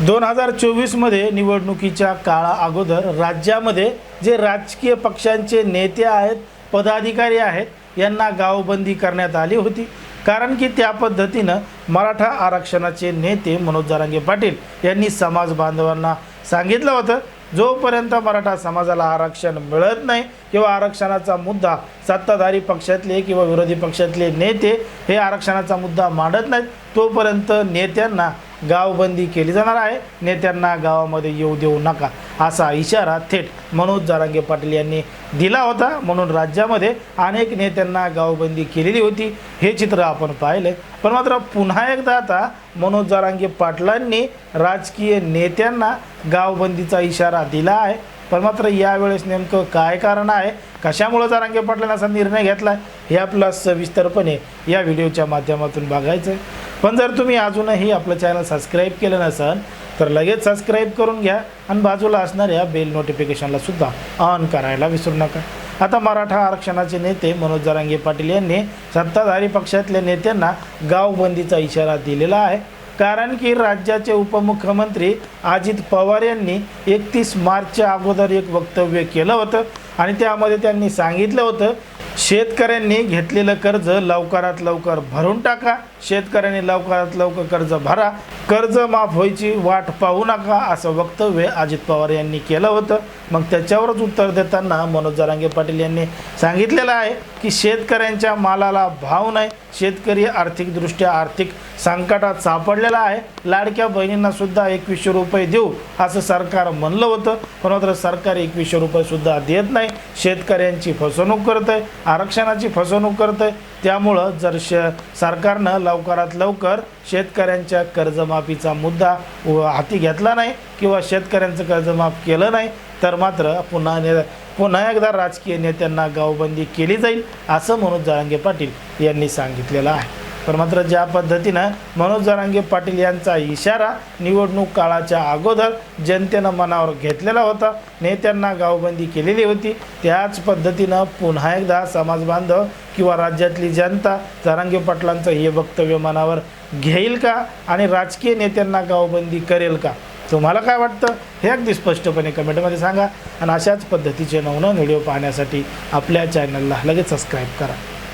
दोन हजार चोवीसमध्ये निवडणुकीच्या काळा अगोदर राज्यामध्ये जे राजकीय पक्षांचे नेते आहेत पदाधिकारी आहेत यांना गावबंदी करण्यात आली होती. कारण की त्या पद्धतीनं मराठा आरक्षणाचे नेते मनोज जारांगे पाटील यांनी समाज बांधवांना सांगितलं होतं जोपर्यंत मराठा समाजाला आरक्षण मिळत नाही किंवा आरक्षणाचा मुद्दा सत्ताधारी पक्षातले किंवा विरोधी पक्षातले नेते हे आरक्षणाचा मुद्दा मांडत नाहीत तोपर्यंत नेत्यांना गावबंदी केली जाणार आहे. नेत्यांना गावामध्ये येऊ देऊ नका असा इशारा थेट मनोज जारांगे पाटील यांनी दिला होता. म्हणून राज्यामध्ये अनेक नेत्यांना गावबंदी केलेली होती. हे चित्र आपण पाहिलं. पण मात्र पुन्हा एकदा आता मनोज जारांगे पाटलांनी राजकीय नेत्यांना गावबंदीचा इशारा दिला आहे. पण मात्र यावेळेस नेमकं काय कारण आहे? कशामुळं जारांगे पाटलांना असा निर्णय घेतला हे आपला सविस्तरपणे या व्हिडिओच्या माध्यमातून बघायचं आहे. पण जर तुम्ही अजूनही आपलं चॅनल सबस्क्राईब केलं नसेल तर लगेच सबस्क्राईब करून घ्या आणि बाजूला असणाऱ्या बेल नोटिफिकेशनला सुद्धा ऑन करायला विसरू नका. आता मराठा आरक्षणाचे नेते मनोज जरांगे पाटील यांनी सत्ताधारी पक्षातल्या नेत्यांना गावबंदीचा इशारा दिलेला आहे. कारण की राज्याचे उपमुख्यमंत्री अजित पवार यांनी एकतीस मार्चच्या अगोदर एक वक्तव्य केलं होतं आणि त्यामध्ये त्यांनी सांगितलं होतं शेतकऱ्यांनी घेतलेलं कर्ज लवकरात लवकर भरून टाका. शेतकऱ्यांनी लवकरात लवकर कर्ज भरा. कर्ज माफ व्हायची वाट पाहू नका असं वक्तव्य अजित पवार यांनी केलं होतं. मग त्याच्यावरच उत्तर देताना मनोज जरांगे पाटील यांनी सांगितलेलं आहे की शेतकऱ्यांच्या मालाला भाव नाही. शेतकरी आर्थिकदृष्ट्या आर्थिक संकटात सापडलेला आहे. लाडक्या बहिणींनासुद्धा एकवीसशे रुपये देऊ असं सरकार म्हणलं होतं. पण मात्र सरकार एकवीसशे रुपयेसुद्धा देत नाही. शेतकऱ्यांची फसवणूक करत आहे आरक्षणाची फसवणूक करत आहे त्यामुळं जर श सरकारनं लवकरात लवकर शेतकऱ्यांच्या कर्जमाफीचा मुद्दा व- हाती घेतला नाही किंवा शेतकऱ्यांचं कर्जमाफ केलं नाही तर मात्र पुन्हा ने पुन्हा एकदा राजकीय नेत्यांना गावबंदी केली जाईल असं मनोज जरांगे पाटील यांनी सांगितलेलं आहे. पण मात्र ज्या पद्धतीनं मनोज जरांगे पाटील यांचा इशारा निवडणूक काळाच्या अगोदर जनतेनं मनावर घेतलेला होता नेत्यांना गावबंदी केलेली होती. त्याच पद्धतीनं पुन्हा एकदा समाज बांधव किंवा राज्यातली जनता जरांगे पाटलांचं हे वक्तव्य मनावर घेईल का आणि राजकीय नेत्यांना गावबंदी करेल का? तुम्हाला काय वाटतं? हे अगदी स्पष्टपणे कमेंटमध्ये सांगा. आणि अशाच पद्धतीचे नवनव व्हिडिओ पाहण्यासाठी आपल्या चॅनलला लगेच सबस्क्राईब करा.